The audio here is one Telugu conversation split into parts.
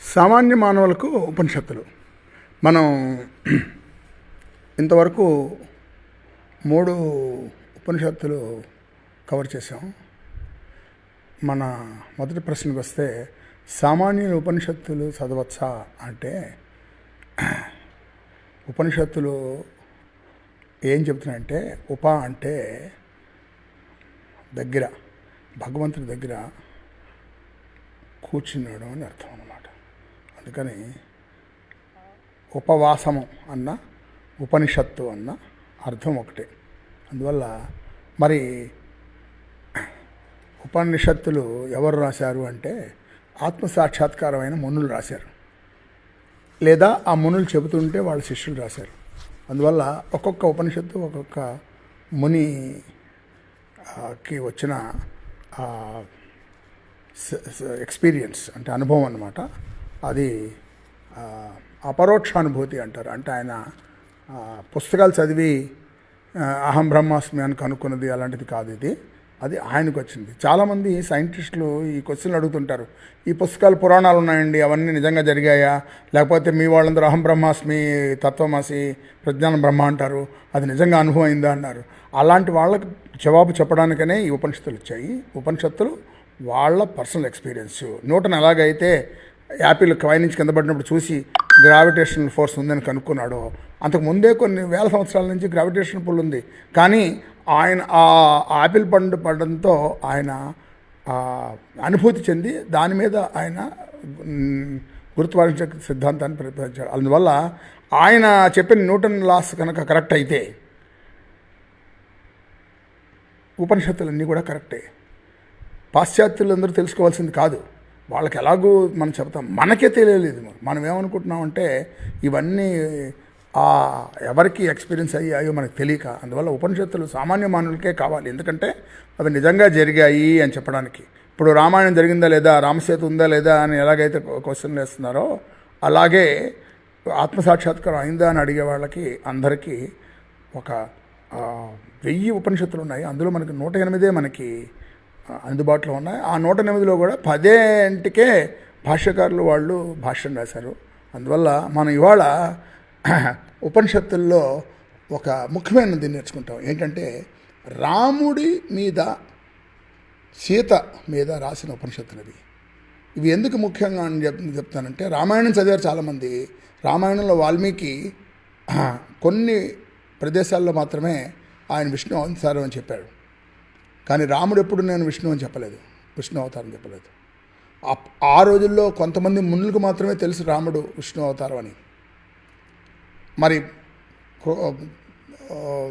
సామాన్య మానవులకు ఉపనిషత్తులు. మనం ఇంతవరకు మూడు ఉపనిషత్తులు కవర్ చేసాం మన మొదటి ప్రశ్నకు వస్తే సామాన్యుల ఉపనిషత్తులు చదవచ్చా అంటే ఉపనిషత్తులు ఏం చెప్తున్నాయంటే ఉప అంటే దగ్గర భగవంతుడి దగ్గర కూర్చున్నాడు అని అర్థం అన్నమాట. అందుకని ఉపవాసము అన్న ఉపనిషత్తు అన్న అర్థం ఒకటే. అందువల్ల మరి ఉపనిషత్తులు ఎవరు రాశారు అంటే ఆత్మసాక్షాత్కారమైన మునులు రాశారు. లేదా ఆ మునులు చెబుతుంటే వాళ్ళ శిష్యులు రాశారు. అందువల్ల ఒక్కొక్క ఉపనిషత్తు ఒక్కొక్క మునికి వచ్చిన స- ఎక్స్పీరియన్స్ అంటే అనుభవం అన్నమాట. అది అపరోక్షానుభూతి అంటారు. అంటే ఆయన పుస్తకాలు చదివి అహం బ్రహ్మాస్మి అని కనుక్కున్నది అలాంటిది కాదు ఇది. అది ఆయనకు వచ్చింది చాలామంది సైంటిస్టులు ఈ క్వశ్చన్లు అడుగుతుంటారు. ఈ పుస్తకాలు పురాణాలు ఉన్నాయండి అవన్నీ నిజంగా జరిగాయా? లేకపోతే మీ వాళ్ళందరూ అహం బ్రహ్మాస్మి తత్వమసి ప్రజ్ఞాన బ్రహ్మ అంటారు అది నిజంగా అనుభవం అయిందా అన్నారు. అలాంటి వాళ్ళకి జవాబు చెప్పడానికనే ఈ ఉపనిషత్తులు వచ్చాయి. ఉపనిషత్తులు వాళ్ళ పర్సనల్ ఎక్స్పీరియన్స్. న్యూటన్ ఎలాగైతే యాపిల్ పై నుంచి కింద పడినప్పుడు చూసి గ్రావిటేషన్ ఫోర్స్ ఉందని కనుక్కున్నాడో. అంతకు ముందే కొన్ని వేల సంవత్సరాల నుంచి గ్రావిటేషన్ పుల్ ఉంది. కానీ ఆయన ఆ ఆపిల్ పండు పడడంతో ఆయన అనుభూతి చెంది దాని మీద ఆయన గురుత్వాకర్షణ సిద్ధాంతాన్ని ప్రతిపాదించాడు. అందువల్ల ఆయన చెప్పిన న్యూటన్ లాస్ కనుక కరెక్ట్ అయితే ఉపనిషత్తులన్నీ కూడా కరెక్టే. పాశ్చాత్యులందరూ తెలుసుకోవాల్సింది కాదు. వాళ్ళకి ఎలాగో మనం చెప్తాం. మనకే తెలియలేదు మనం ఏమనుకుంటున్నామంటే ఇవన్నీ ఆ ఎవరికి ఎక్స్పీరియన్స్ అయ్యాయో మనకు తెలియక అందువల్ల ఉపనిషత్తులు సామాన్య మానవులకే కావాలి. ఎందుకంటే అవి నిజంగా జరిగాయి అని చెప్పడానికి. ఇప్పుడు రామాయణం జరిగిందా లేదా రామసేతు ఉందా లేదా అని ఎలాగైతే క్వశ్చన్లు వేస్తున్నారో అలాగే ఆత్మసాక్షాత్కారం అయిందా అని అడిగే వాళ్ళకి అందరికీ ఒక వెయ్యి ఉపనిషత్తులు ఉన్నాయి. అందులో మనకి నూట ఎనిమిదే మనకి అందుబాటులో ఉన్నాయి. ఆ నూట ఎనిమిదిలో కూడా పదేంటికే భాష్యకారులు వాళ్ళు భాష్యం రాశారు. అందువల్ల మనం ఇవాళ ఉపనిషత్తుల్లో ఒక ముఖ్యమైనది నేర్చుకుంటాం. ఏంటంటే రాముడి మీద సీత మీద రాసిన ఉపనిషత్తులు ఇవి. ఇవి ఎందుకు ముఖ్యంగా అని చెప్ చెప్తానంటే రామాయణం చదివారు చాలామంది. రామాయణంలో వాల్మీకి కొన్ని ప్రదేశాల్లో మాత్రమే ఆయన విష్ణు అవతారం అని చెప్పాడు. కానీ రాముడు ఎప్పుడు నేను విష్ణు అని చెప్పలేదు. విష్ణు అవతారం చెప్పలేదు. ఆ- రోజుల్లో కొంతమంది మునులకు మాత్రమే తెలుసు రాముడు విష్ణు అవతారం అని. మరి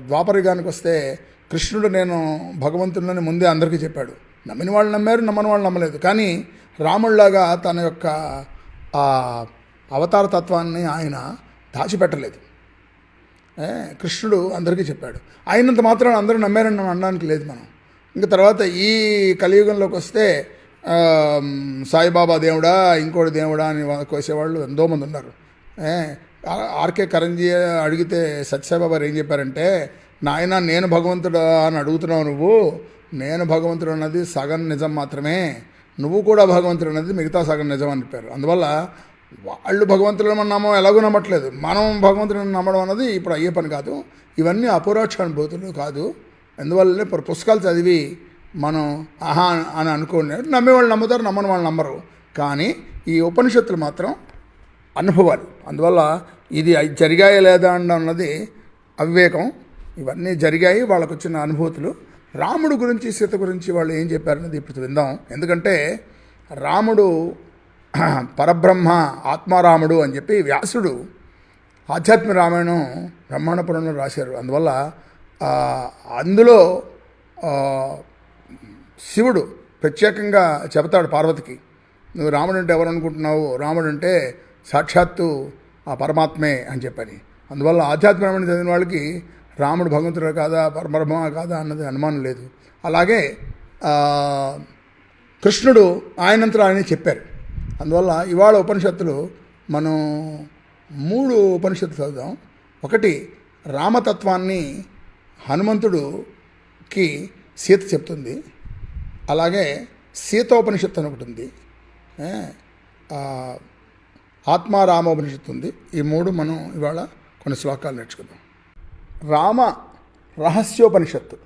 ద్వాపరయుగానికి వస్తే కృష్ణుడు నేను భగవంతుడిని ముందే అందరికీ చెప్పాడు. నమ్మిన వాళ్ళు నమ్మారు నమ్మని వాళ్ళు నమ్మలేదు. కానీ రాముడిలాగా తన యొక్క ఆ అవతార తత్వాన్ని ఆయన దాచిపెట్టలేదు. ఏ, కృష్ణుడు అందరికీ చెప్పాడు. అయినంత మాత్రం అందరూ నమ్మారని అనడానికి లేదు మనం. ఇంకా తర్వాత ఈ కలియుగంలోకి వస్తే సాయిబాబా దేవుడా ఇంకోటి దేవుడా అని కోసేవాళ్ళు ఎంతోమంది ఉన్నారు. ఆర్కే కరంజీ అడిగితే సత్యసాయిబాబా ఏం చెప్పారంటే నాయన నేను భగవంతుడా అని అడుగుతున్నావు నువ్వు. నేను భగవంతుడు అన్నది సగం నిజం మాత్రమే. నువ్వు కూడా భగవంతుడు అన్నది మిగతా సగం నిజం అని చెప్పారు. అందువల్ల వాళ్ళు భగవంతుడు నమ్మం ఎలాగో నమ్మట్లేదు. మనం భగవంతుడిని నమ్మడం అన్నది ఇప్పుడు అయ్యే పని కాదు. ఇవన్నీ అపరోక్ష అనుభూతులు కాదు. అందువల్లనే ఇప్పుడు పుస్తకాలు చదివి మనం ఆహా అని అనుకోండి నమ్మే వాళ్ళు నమ్ముతారు నమ్మని వాళ్ళు నమ్మరు. కానీ ఈ ఉపనిషత్తులు మాత్రం అనుభవాలు. అందువల్ల ఇది అయి- జరిగాయా లేదా అన్నది అవివేకం. ఇవన్నీ జరిగాయి వాళ్ళకు వచ్చిన అనుభూతులు. రాముడు గురించి సీత గురించి వాళ్ళు ఏం చెప్పారనేది ఇప్పుడు విందాం. ఎందుకంటే రాముడు పరబ్రహ్మ ఆత్మారాముడు అని చెప్పి వ్యాసుడు ఆధ్యాత్మిక రామాయణం బ్రహ్మాండపురంలో రాశారు. అందువల్ల అందులో శివుడు ప్రత్యేకంగా చెబుతాడు పార్వతికి. నువ్వు రాముడు అంటే ఎవరు అనుకుంటున్నావు రాముడు అంటే సాక్షాత్తు ఆ పరమాత్మే అని చెప్పని. అందువల్ల ఆధ్యాత్మికమైన చదివిన వాళ్ళకి రాముడు భగవంతుడు కాదా పరబ్రహ్మ కాదా అన్నది అనుమానం లేదు. అలాగే కృష్ణుడు ఆయనంతలో ఆయన చెప్పారు. అందువల్ల ఇవాళ ఉపనిషత్తులు మనం మూడు ఉపనిషత్తులు చదువుదాం. ఒకటి రామతత్వాన్ని హనుమంతుడుకి సీత చెప్తుంది. అలాగే సీతోపనిషత్తు అని ఒకటి ఉంది. ఆత్మారామోపనిషత్తు ఉంది. ఈ మూడు మనం ఇవాళ కొన్ని శ్లోకాలు నేర్చుకుందాం. రామ రహస్యోపనిషత్తు.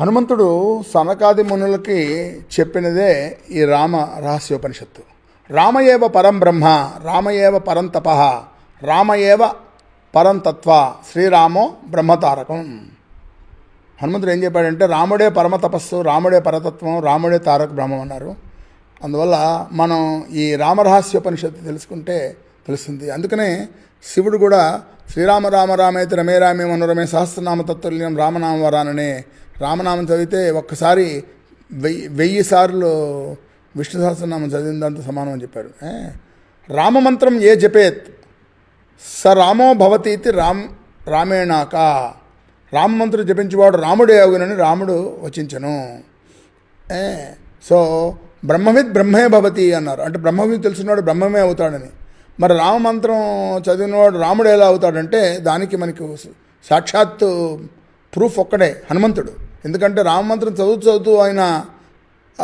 హనుమంతుడు సనకాది మునులకి చెప్పినదే ఈ రామ రహస్యోపనిషత్తు. రామయేవ పరం బ్రహ్మ రామయేవ పరం తప రామయేవ పరంతత్వ శ్రీరామో బ్రహ్మతారకం. హనుమంతుడు ఏం చెప్పాడంటే రాముడే పరమ తపస్సు రాముడే పరతత్వం రాముడే తారక బ్రహ్మం అన్నారు. అందువల్ల మనం ఈ రామరహస్యోపనిషత్తు తెలుసుకుంటే తెలుస్తుంది. అందుకనే శివుడు కూడా శ్రీరామ రామ రామేతి రమే రామే మనోరమే సహస్రనామ తత్తుల్యం రామనామ వరాననే రామనామం చదివితే ఒక్కసారి వెయ్యి వెయ్యి సార్లు విష్ణు సహస్రనామం చదివిన దాంతో సమానం అని చెప్పాడు. రామమంత్రం ఏ జపేత్? స రామో భవతీతి రామ్ రామేణాక. రామమంత్రం జపించేవాడు రాముడే అవునని రాముడు వచించను. సో బ్రహ్మవిద్ బ్రహ్మే భవతి అన్నారు. అంటే బ్రహ్మవిద్ తెలిసినవాడు బ్రహ్మమే అవుతాడని. మరి రామమంత్రం చదివినవాడు రాముడు ఎలా అవుతాడంటే దానికి మనకు సాక్షాత్తు ప్రూఫ్ ఒక్కడే హనుమంతుడు. ఎందుకంటే రామమంత్రం చదువుతూ చదువుతూ ఆయన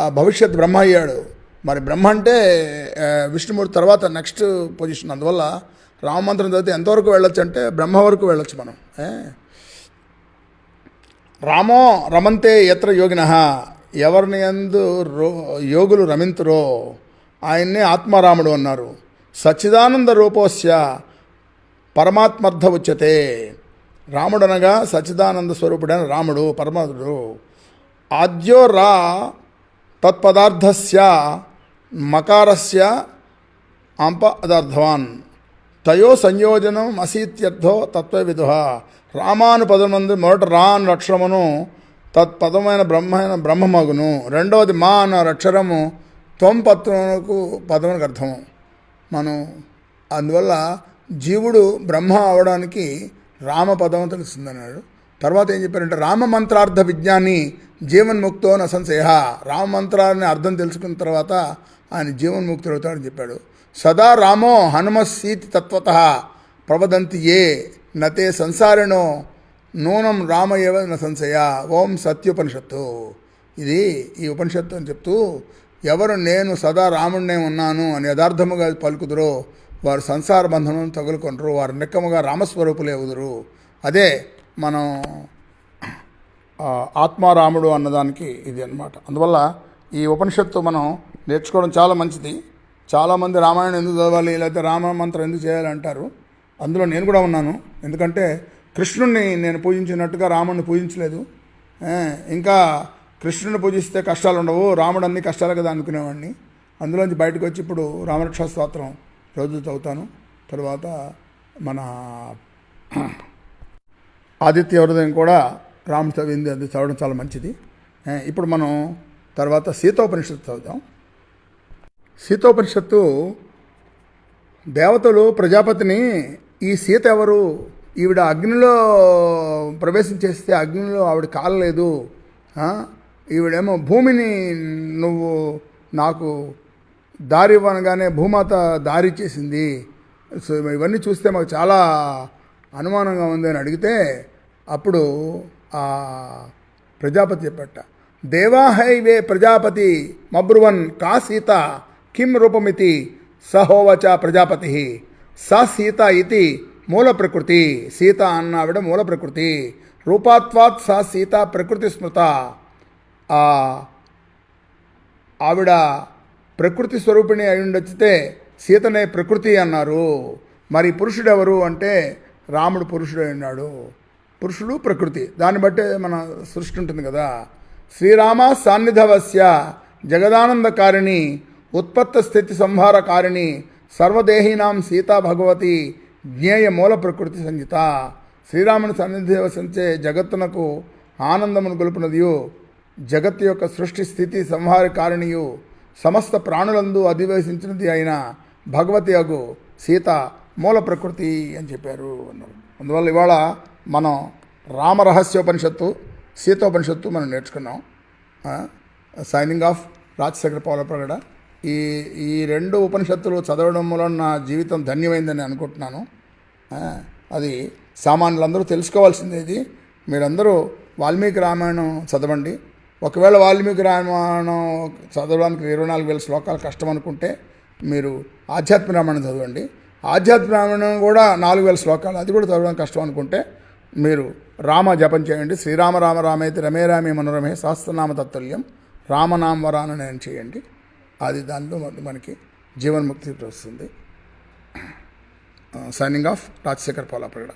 భవిష్యత్ బ్రహ్మ అయ్యాడు. మరి బ్రహ్మ అంటే విష్ణుమూర్తి తర్వాత నెక్స్ట్ పొజిషన్. అందువల్ల రామమంత్రం చదివితే ఎంతవరకు వెళ్ళొచ్చు అంటే బ్రహ్మ వరకు వెళ్ళొచ్చు మనం. రామో రమంతే ఎత్ర యోగిన. ఎవరిని ఎందు రో యోగులు రమింతురో ఆయన్నే ఆత్మారాముడు అన్నారు. సచ్చిదానంద రూపోస్య పరమాత్మర్థ ఉచ్యతే. రాముడనగా సచ్చిదానంద స్వరూపుడైన రాముడు పరమాత్ముడు. ఆద్యో రా తత్పదార్థస్య మకారస్య అంపదార్థవాన్ తయో సంయోజనం అసీత్యర్థో తత్వవిధు రామానుపదమందు మొదట రా అన్న అక్షరమును తత్పదమైన బ్రహ్మైన బ్రహ్మమగును. రెండవది మా అన్న అక్షరము త్వం పత్రమునకు పదమునకు అర్థము. మనం అందువల్ల జీవుడు బ్రహ్మ అవడానికి రామపదం తెలుస్తుందన్నాడు. తర్వాత ఏం చెప్పారంటే రామ మంత్రార్థ విజ్ఞాని జీవన్ముక్తో న సంశయ రామ మంత్రాన్ని అర్థం తెలుసుకున్న తర్వాత ఆయన జీవన్ముక్తుడు అవుతాడని చెప్పాడు. సదా రామో హనుమస్సీతి తత్వత ప్రవదంతి ఏ నతే సంసారిణో నూనం రామ సంశయ ఓం సత్యోపనిషత్తు. ఇది ఈ ఉపనిషత్తు అని చెప్తూ ఎవరు నేను సదా రాముడినే ఉన్నాను అని యథార్థముగా పలుకుదురో వారు సంసార బంధనం తగులుకుంటారు వారు నిక్కముగా రామస్వరూపులే ఎదురు అదే మనం ఆత్మారాముడు అన్నదానికి ఇది అన్నమాట. అందువల్ల ఈ ఉపనిషత్తు మనం నేర్చుకోవడం చాలా మంచిది. చాలామంది రామాయణం ఎందుకు చదవాలి లేకపోతే రామ మంత్రం ఎందుకు చేయాలి అంటారు. అందులో నేను కూడా ఉన్నాను. ఎందుకంటే కృష్ణుణ్ణి నేను పూజించినట్టుగా రాముణ్ణి పూజించలేదు. ఇంకా కృష్ణుని పూజిస్తే కష్టాలు ఉండవు రాముడు అన్ని కష్టాలు కదా అనుకునేవాడిని. అందులోంచి బయటకు వచ్చి ఇప్పుడు రామరక్ష స్తోత్రం రోజు చదువుతాను. తర్వాత మన ఆదిత్య హృదయం కూడా రాముడు చదివింది అది చదవడం చాలా మంచిది. ఇప్పుడు మనం తర్వాత సీతోపనిషత్తు చదువుతాం సీతోపనిషత్తు దేవతలు ప్రజాపతిని ఈ సీత ఎవరు? ఈవిడ అగ్నిలో ప్రవేశం చేస్తే అగ్నిలో ఆవిడ కాలలేదు. ఈవిడేమో భూమిని నువ్వు నాకు దారి ఇవ్వనగానే భూమాత దారి చేసింది. సో ఇవన్నీ చూస్తే మాకు చాలా అనుమానంగా ఉంది అని అడిగితే అప్పుడు ఆ ప్రజాపతి చెప్పట దేవాహైవే ప్రజాపతి మబ్రువన్ కా సీత కిం రూపమితి సహోవచ ప్రజాపతి స సీత ఇది మూల ప్రకృతి సీత అన్న ఆవిడ మూల ప్రకృతి రూపాత్వాత్ సా సీత ప్రకృతి స్మృత ఆ ఆవిడ ప్రకృతి స్వరూపిణి అయి ఉండొచ్చితే సీతనే ప్రకృతి అన్నారు. మరి పురుషుడు ఎవరు అంటే రాముడు పురుషుడు అయి ఉన్నాడు పురుషుడు ప్రకృతి. దాన్ని బట్టే మన సృష్టి ఉంటుంది కదా. శ్రీరామ సాన్నిధవస్య జగదానందకారిణి ఉత్పత్త స్థితి సంహారకారిణి సర్వదేహీనాం సీతా భగవతి జ్ఞేయ మూల ప్రకృతి సంగీత శ్రీరాముని సన్నిధి వసించే జగత్తునకు ఆనందమును గొలుపునదియు. జగత్తు యొక్క సృష్టి స్థితి సంహారకారిణియు. సమస్త ప్రాణులందు అధివేశించినది అయిన భగవతి అగు సీత మూల ప్రకృతి అని చెప్పారు అన్నారు. అందువల్ల ఇవాళ మనం రామరహస్యోపనిషత్తు సీతోపనిషత్తు మనం నేర్చుకున్నాం. సైనింగ్ ఆఫ్ రాజశేఖర పౌలప్రగడ ఈ ఈ రెండు ఉపనిషత్తులు చదవడం వలన నా జీవితం ధన్యమైందని అనుకుంటున్నాను. అది సామాన్యులందరూ తెలుసుకోవాల్సింది ఇది. మీరందరూ వాల్మీకి రామాయణం చదవండి. ఒకవేళ వాల్మీకి రామాయణం చదవడానికి ఇరవై నాలుగు వేల శ్లోకాలు కష్టం అనుకుంటే మీరు ఆధ్యాత్మిక రామాయణం చదవండి. ఆధ్యాత్మిక రామాయణం కూడా నాలుగు వేల శ్లోకాలు అది కూడా చదవడం కష్టం అనుకుంటే మీరు రామ జపం చేయండి. శ్రీరామ రామ రామేతి రమే రామే మనోరమే సహస్రనామ తత్తుల్యం. రామనామ వరానని చేయండి. అది దానిలో మనకి జీవన్ముక్తి వస్తుంది. Signing off Rajasekhar పోలాపగడ